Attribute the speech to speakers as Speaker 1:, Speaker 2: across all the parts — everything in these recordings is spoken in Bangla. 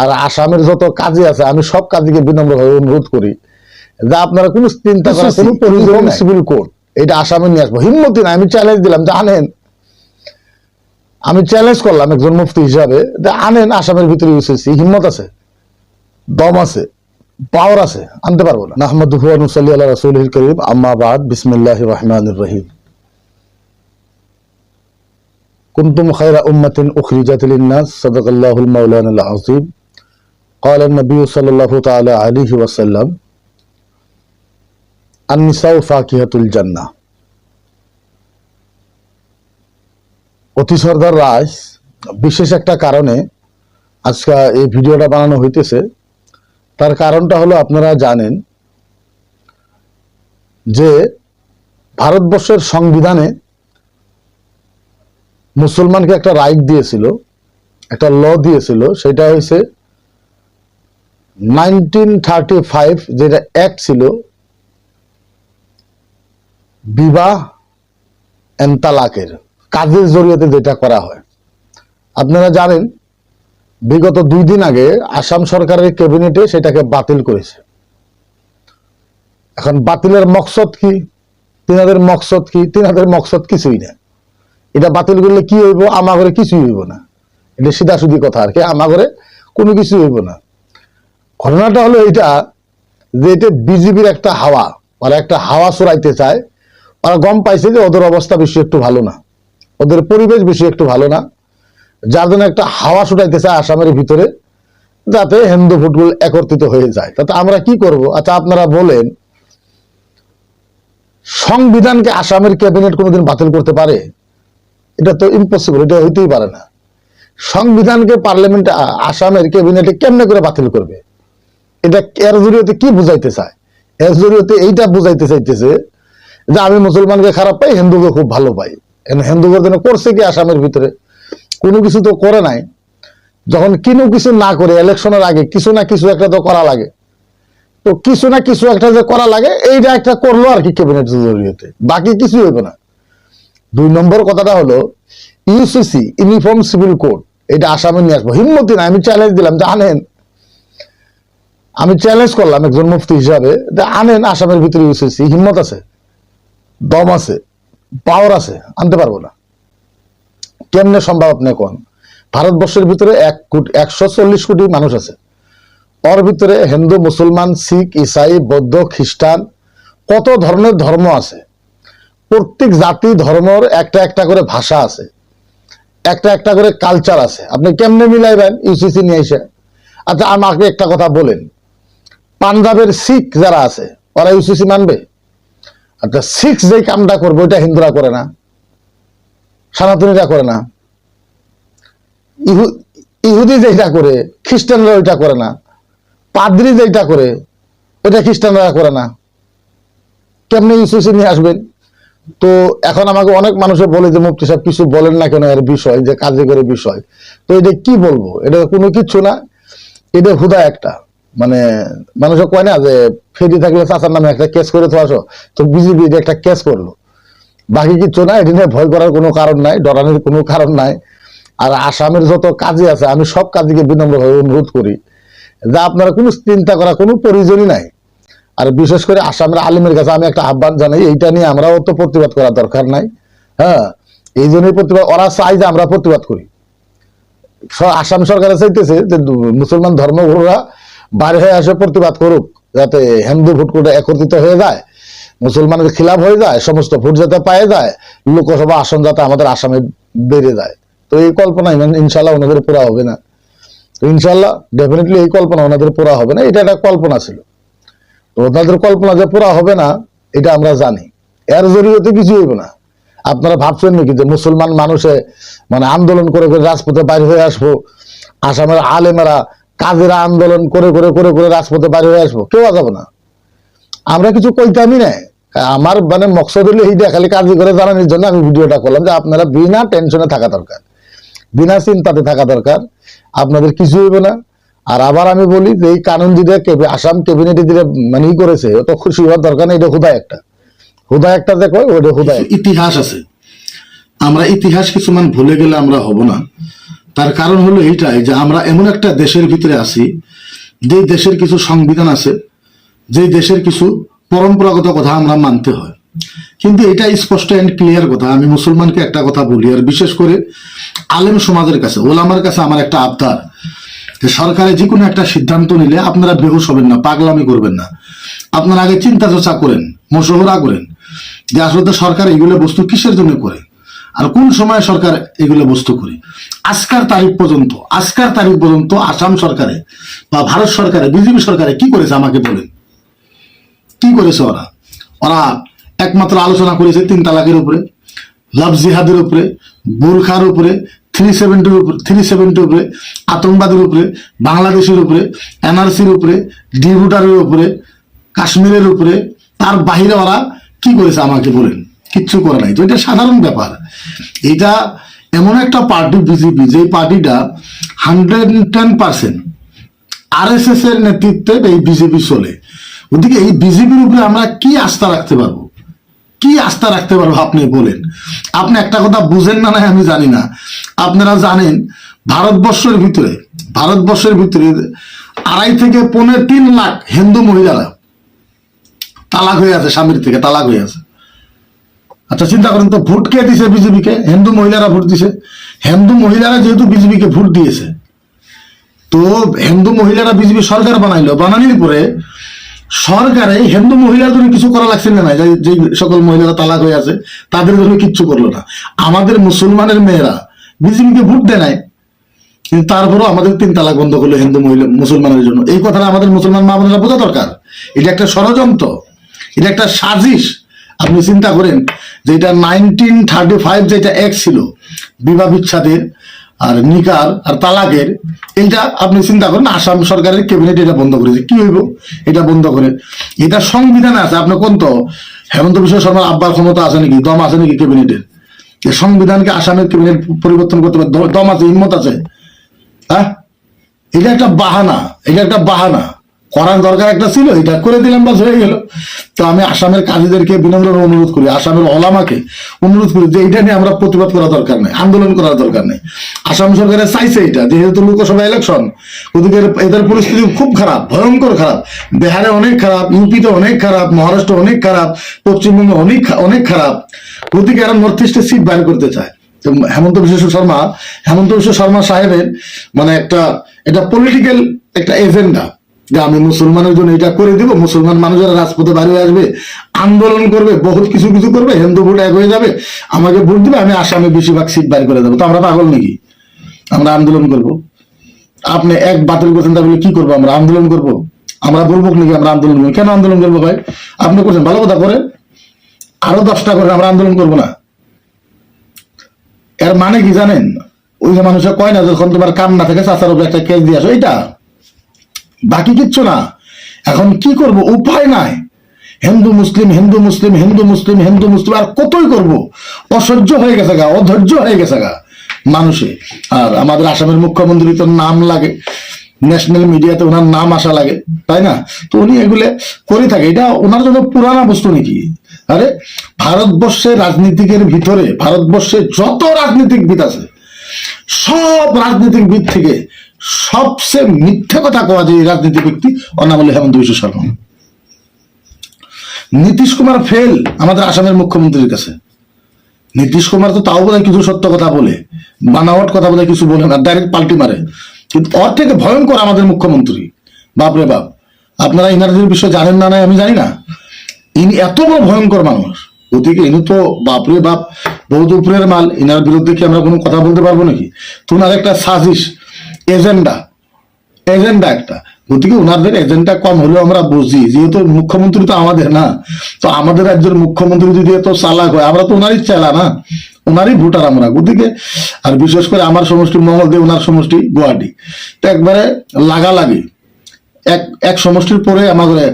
Speaker 1: আর আসামের যত কাজে আছে আমি সব কাজকে বিনম্রভাবে অনুরোধ করি যে আপনারা কোনো চিন্তা করেন সিভিল কোর্ট এটা আসামে নিয়ে আসব। হিম্মতি না আমি চ্যালেঞ্জ দিলাম যে আনেন। আমি চ্যালেঞ্জ করলাম একজন মুফতি হিসাবে যে আনেন আসামের ভিতরে ইউসিসি হিম্মত আছে দম আছে পাওয়ার আছে আনতে পারব না। আহমদ হুয়ান সাল্লি আল্লাহ রসুল করিম। আম্মাবাদ বিসমিল্লাহ রহমান রহিম। কুন্তুম খায়রা উম্মাতিন উখরিজাতিল সাদাকাল্লাহুল মাওলানা আল قال النبي صلى الله تعالى عليه وسلم النساء فاكهة الجنة অতি সর্দার রাজ বিশেষ একটা কারণে আজকে এই ভিডিওটা বানানো হইতেছে তার কারণটা হলো আপনারা জানেন যে ভারতবর্ষের সংবিধানে মুসলমানকে একটা রাইট দিয়েছিল একটা ল দিয়েছিল সেটা হয়েছে নাইনটিন থার্টি ফাইভ যেটা অ্যাক্ট ছিল, বিবাহ এন তালাকের, কাজের যেটা করা হয়। আপনারা জানেন, বিগত দুই দিন আগে আসাম সরকারের ক্যাবিনেটে সেটাকে বাতিল করেছে। এখন বাতিলের মকসদ কি? তিনাদের মকসদ কি? তিনাদের মকসদ কিছুই না। এটা বাতিল করলে কি হইব? আমা ঘরে কিছুই হইব না। এটা সিধা সুদি কথা আর কি, আমা ঘরে কোনো কিছু হইব না। ঘটনাটা হলো এটা যে এটা বিজেপির একটা হাওয়া ওরা একটা হাওয়া চড়াইতে চায়। ওরা গম পাইছে যে ওদের অবস্থা বেশি একটু ভালো না। ওদের পরিবেশ বেশি একটু ভালো না। যার জন্য একটা হাওয়া ছুটাইতে চায় আসামের ভিতরে, যাতে হিন্দু ফুটবল একত্রিত হয়ে যায়। তাতে আমরা কি করব? আচ্ছা আপনারা বলেন, সংবিধানকে আসামের ক্যাবিনেট কোনোদিন বাতিল করতে পারে? এটা তো ইম্পসিবল এটা হইতেই পারে না। সংবিধানকে পার্লামেন্ট আসামের ক্যাবিনেটে কেমনে করে বাতিল করবে? এটা এর জড়িয়ে কি বুঝাইতে চায়? এর জড়িয়ে এইটা বুঝাইতে চাইতেছে যে আমি মুসলমানকে খারাপ পাই, হিন্দুকে খুব ভালো পাই। হিন্দুদের জন্য করছে কি আসামের ভিতরে? কোনো কিছু তো করে নাই। যখন কিনো কিছু না করে ইলেকশনের আগে কিছু না কিছু একটা তো করা লাগে। তো কিছু না কিছু একটা যে করা লাগে, এইটা একটা করল আর কি ক্যাবিনেট জড়িয়েতে। বাকি কিছু হইবে না। দুই নম্বর কথাটা হলো ইউসিসি ইউনিফর্ম সিভিল কোড এটা আসামে নিয়ে আসব। হিম্মতি না, আমি চ্যালেঞ্জ দিলাম। যে আনেন আমি চ্যালেঞ্জ করলাম একজন মুফতি হিসাবে, যে আনেন আসামের ভিতরে ইউসিসি হিম্মত আছে, দম আছে পাওয়ার আছে, আনতে পারব না। কেমনে সম্ভব আপনি কোন? ভারতবর্ষের ভিতরে এক কোটি, একশো চল্লিশ কোটি মানুষ আছে। ওর ভিতরে হিন্দু, মুসলমান, শিখ, ইসাই, বৌদ্ধ, খ্রিস্টান, কত ধরনের ধর্ম আছে? প্রত্যেক জাতি, ধর্মর একটা একটা করে ভাষা আছে। একটা একটা করে কালচার আছে। আপনি কেমনে মিলাইবেন? ইউসিসি নিয়ে এসে। আচ্ছা আমাকে একটা কথা বলেন। পাঞ্জাবের শিখ যারা আছে, ওরা ইউসিসি মানবে। আচ্ছা শিখ যে কামটা করবে, ওইটা হিন্দুরা করে না, সনাতনীরা করে না। ইহু- ইহুদি যেটা করে, খ্রিস্টানরা ওইটা করে না। পাদ্রি যেটা করে, ওইটা খ্রিস্টানরা করে না। কেমনি ইউসিসি নিয়ে আসবেন? তো এখন আমাকে অনেক মানুষে বলে যে, মুফতি সাহেব, কিছু বলেন না কেন এর বিষয়, যে কাজে করে বিষয়? তো এটা কি বলব? এটা কোনো কিছু না। এটা হুদা একটা। মানে মানুষে কয় না যে, ফেরি থাকলে চাচার নামে একটা কেস করে তো আসো তো বিজেপি একটা কেস করল। বাকি কিচ্ছু না, এটা নিয়ে ভয় করার কোনো কারণ নাই, ডরানোর কোনো কারণ নাই। আর আসামের যত কাজে আছে, আমি সব কাজীকে বিনম্রভাবে অনুরোধ করি যে, আপনারা কোনো চিন্তা করা কোনো প্রয়োজনই নাই। আর বিশেষ করে আসামের আলিমের কাছে আমি একটা আহ্বান জানাই, এইটা নিয়ে আমরাও তো প্রতিবাদ করার দরকার নাই। হ্যাঁ এই জন্যই প্রতিবাদ, ওরা চাই যে আমরা প্রতিবাদ করি। আসাম সরকারে চাইতেছে যে মুসলমান ধর্মগুরুরা বাইরে হয়ে আসে প্রতিবাদ করুক, যাতে হিন্দু ভোট করে একত্রিত হয়ে যায়, মুসলমানের খিলাফ হয়ে যায়, সমস্ত ভোট যাতে পায়ে যায়, লোকসভা আসন যাতে আমাদের আসামে বেড়ে যায়। তো এই কল্পনা ইমান- ইনশাল্লাহ ওনাদের পুরা হবে না। তো ইনশাল্লাহ ডেফিনেটলি এই কল্পনা ওনাদের পুরা হবে না, এটা একটা কল্পনা ছিল। তো ওনাদের কল্পনা যে পুরা হবে না, এটা আমরা জানি। এর জরিয়তে কিছু হইব না। আপনারা ভাবছেন নাকি যে মুসলমান মানুষে মানে আন্দোলন করে করে রাজপথে বাইরে হয়ে আসব, আসামের আলেমেরা কাজেরা আন্দোলন করে করে করে করে রাজপথে বাইরে হয়ে আসব। কেউ যাব না। আমরা কিছু কইতামই না আমার মানে মকসদ হলো এইটা খালি কাজই করে জানানোর জন্য আমি ভিডিওটা করলাম যে আপনারা বিনা টেনশনে থাকা দরকার, বিনা চিন্তাতে থাকা দরকার। আপনাদের কিছু হইবে না। আর আবার আমি বলি যে এই কানুন দিলে আসাম ক্যাবিনেটে দিলে মানে ই করেছে অত খুশি হওয়ার দরকার নেই, এটা হুদা একটা। হুদা একটা কয় ওটা হুদা
Speaker 2: ইতিহাস আছে। আমরা ইতিহাস কিছুমান ভুলে গেলে আমরা হব না।
Speaker 1: তার কারণ হলো এইটাই যে আমরা এমন একটা দেশের ভিতরে আছি যে দেশের কিছু সংবিধান আছে যে দেশের কিছু পরম্পরাগত কথা আমরা মানতে হয়। কিন্তু এটা স্পষ্ট অ্যান্ড ক্লিয়ার কথা, আমি মুসলমানকে একটা কথা বলি, আর বিশেষ করে আলেম সমাজের কাছে, ওলামার কাছে আমার একটা আবদার, যে সরকারে যে কোনো একটা সিদ্ধান্ত নিলে আপনারা বেহুশ হবেন না, পাগলামি করবেন না। আপনারা আগে চিন্তা চর্চা করেন মশহরা করেন, যে আসলে সরকার এগুলো বস্তু কিসের জন্য করে? আর কোন সময় সরকার এগুলো বস্তু করে? আজকার তারিখ পর্যন্ত, আজকার তারিখ পর্যন্ত আসাম সরকারে বা ভারত সরকারে, বিজেপি সরকারে কি করেছে আমাকে বলেন? কি করেছে ওরা? ওরা একমাত্র আলোচনা করেছে তিন তালাকের উপরে, লাভ জিহাদের উপরে, বোরখার উপরে, থ্রি সেভেন্টির উপরে, থ্রি সেভেন্টির উপরে, আতঙ্কবাদের উপরে, বাংলাদেশের উপরে, এনআরসির উপরে ডিভুটারের উপরে, কাশ্মীরের উপরে, তার বাহিরে ওরা কি করেছে আমাকে বলেন? কিচ্ছু করে নাই। তো এটা সাধারণ ব্যাপার। এটা এমন একটা পার্টি বিজেপি যে পার্টিটা হান্ড্রেড টেন পার্সেন্ট আরএসএস এর নেতৃত্বে এই বিজেপি চলে। ওদিকে এই বিজেপির উপরে আমরা কি আস্থা রাখতে পারব? কি আস্থা রাখতে পারব, আপনি বলেন। আপনি একটা কথা বুঝেন না না আমি জানি না। আপনারা জানেন, ভারতবর্ষের ভিতরে ভারতবর্ষের ভিতরে আড়াই থেকে পনেরো তিন লাখ হিন্দু মহিলারা তালাক হয়ে আছে, স্বামীর থেকে তালাক হয়ে আছে। আচ্ছা চিন্তা করেন তো, ভোট কে দিছে বিজেপিকে? হিন্দু মহিলারা ভোট দিছে। হিন্দু মহিলারা যেহেতু বিজেপিকে ভোট দিয়েছে, তো হিন্দু মহিলারা বিজেপি সরকার বানাইলো। বানানোর পরে সরকারে হিন্দু মহিলার জন্য কিছু করা লাগছে না যে সকল মহিলারা তালাক হয়ে আছে, তাদের জন্য কিচ্ছু করল না। আমাদের মুসলমানের মেয়েরা বিজেপিকে ভোট দেয় নাই, কিন্তু তারপরেও আমাদের তিন তালাক বন্ধ করল হিন্দু মহিলা, মুসলমানের জন্য। এই কথাটা আমাদের মুসলমান মা বোনেরা বোঝা দরকার। এটা একটা ষড়যন্ত্র, এটা একটা সাজিশ। আপনি চিন্তা করেন যে এটা নাইনটিন থার্টি ফাইভ যেটা এক ছিল বিবাহ বিচ্ছাদের আর নিকার আর তালাকের এইটা আপনি চিন্তা করেন, আসাম সরকারের ক্যাবিনেট এটা বন্ধ করেছে। কি হইব? এটা বন্ধ করে এটা সংবিধানে আছে, আপনি কোন তো? হেমন্ত বিশ্ব শর্মার আব্বার ক্ষমতা আছে নাকি? দম আছে নাকি ক্যাবিনেটের সংবিধানকে আসামের ক্যাবিনেট পরিবর্তন করতে পারে দম আছে, হিম্মত আছে। হ্যাঁ? এটা একটা বাহানা, এটা একটা বাহানা। করার দরকার একটা ছিল, এটা করে দিলাম বাস, হয়ে গেল। তো আমি আসামের কাজীদেরকে বিনম্র অনুরোধ করি, আসামের ওলামাকে অনুরোধ করি যে এটা নিয়ে আমরা প্রতিবাদ করা দরকার নেই, আন্দোলন করার দরকার নেই। আসাম সরকারের চাইছে এটা, যেহেতু লোকসভা ইলেকশন ওদিকে এদের পরিস্থিতি খুব খারাপ, ভয়ঙ্কর খারাপ। বিহারে অনেক খারাপ, ইউপিতে অনেক খারাপ, মহারাষ্ট্র অনেক খারাপ, পশ্চিমবঙ্গে অনেক অনেক খারাপ। ওদিকে এরা নর্থ ইস্টে সিট বাইর করতে চায়। তো হেমন্ত বিশ্ব শর্মা, হেমন্ত বিশ্ব শর্মা সাহেবের মানে একটা, এটা পলিটিক্যাল একটা এজেন্ডা যে আমি মুসলমানের জন্য এটা করে দিব, মুসলমান মানুষেরা রাজপথে বাইরে আসবে, আন্দোলন করবে বহুত কিছু কিছু করবে, হিন্দু ভোট এক হয়ে যাবে, আমাকে ভোট দিবে, আমি আসামে বেশিরভাগ সিট বাইর করে দেবো। তো আমরা পাগল নাকি? আমরা আন্দোলন করব। আপনি এক বাতিল করছেন, তাহলে কি করব আমরা? আন্দোলন করব? আমরা বলব নাকি আমরা আন্দোলন করব? কেন আন্দোলন করব ভাই? আপনি করছেন, ভালো কথা করেন আরও দশটা করেন আমরা আন্দোলন করব না। এর মানে কি জানেন? ওই যে মানুষের কয় না, যখন তোমার কাম না থাকে, চাচার উপরে একটা কেস দিয়ে আসো, এইটা। বাকি কিচ্ছু না। এখন কি করব? উপায় নাই। হিন্দু, মুসলিম হিন্দু মুসলিম হিন্দু মুসলিম হিন্দু, মুসলিম, আর কতই করব? অসহ্য হয়ে গেছে গা, অধৈর্য হয়ে গেছে গা মানুষে। আর আমাদের আসামের মুখ্যমন্ত্রী তো নাম লাগে। ন্যাশনাল মিডিয়াতে ওনার নাম আসা লাগে, তাই না? তো উনি এগুলো করে থাকে। এটা ওনার জন্য পুরানা বস্তু নাকি? আরে, ভারতবর্ষের রাজনীতিকের ভিতরে, ভারতবর্ষে যত রাজনীতিকবিদ আছে, সব রাজনীতিবিদ থেকে সবচেয়ে মিথ্যে কথা কোয়া যে রাজনীতি ব্যক্তি ওর নাম হলো হেমন্ত বিশ্ব শর্মা। নীতিশ কুমার ফেল আমাদের আসামের মুখ্যমন্ত্রীর কাছে। নীতিশ কুমার তো তাও বোধহয় কিছু সত্য কথা বলে, বানাওয়াট কথা বোধহয় কিছু বলে না ডাইরেক্ট পাল্টি মারে। কিন্তু ওর থেকে ভয়ঙ্কর আমাদের মুখ্যমন্ত্রী। বাপরে বাপ, আপনারা ইনারজির বিষয়ে জানেন না নাই আমি জানি না। ইনি এত বড় ভয়ঙ্কর মানুষ। ওদিকে ইনি তো বাপরে বাপ বহুত উপরের মাল, ইনার বিরুদ্ধে কি আমরা কোনো কথা বলতে পারব নাকি? তো ওনার একটা সাজিশ এজেন্ডা এজেন্ডা একটা। গতিকে ওনাদের এজেন্ডা কম হলেও আমরা বুঝি, যেহেতু মুখ্যমন্ত্রী তো আমাদের না, তো আমাদের রাজ্যের মুখ্যমন্ত্রী যদি এত চালাক হয়, আমরা তো ওনারই চালা না ওনারই ভোটার আমরা। গতিকে, আর বিশেষ করে আমার সমষ্টি মঙ্গলদে ওনার সমষ্টি গুয়াহাটি। তো একবারে লাগালাগি। এক এক সমষ্টির পরে আমাদের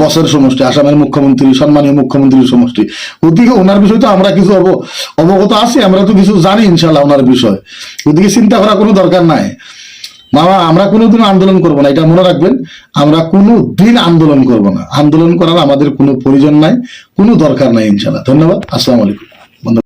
Speaker 1: বসের সমষ্টি, আসামের মুখ্যমন্ত্রী, সম্মানীয় মুখ্যমন্ত্রীর সমষ্টি। ওদিকে ওনার বিষয় তো আমরা কিছু অব, অবগত আছি, আমরা তো কিছু জানি ইনশাল্লাহ ওনার বিষয়। ওদিকে চিন্তা করার কোনো দরকার নাই। মামা, আমরা কোনোদিন আন্দোলন করব না, এটা মনে রাখবেন, আমরা কোনো দিন আন্দোলন করব না। আন্দোলন করার আমাদের কোনো প্রয়োজন নাই, কোনো দরকার নাই ইনশাল্লাহ ধন্যবাদ, আসসালামু আলাইকুম।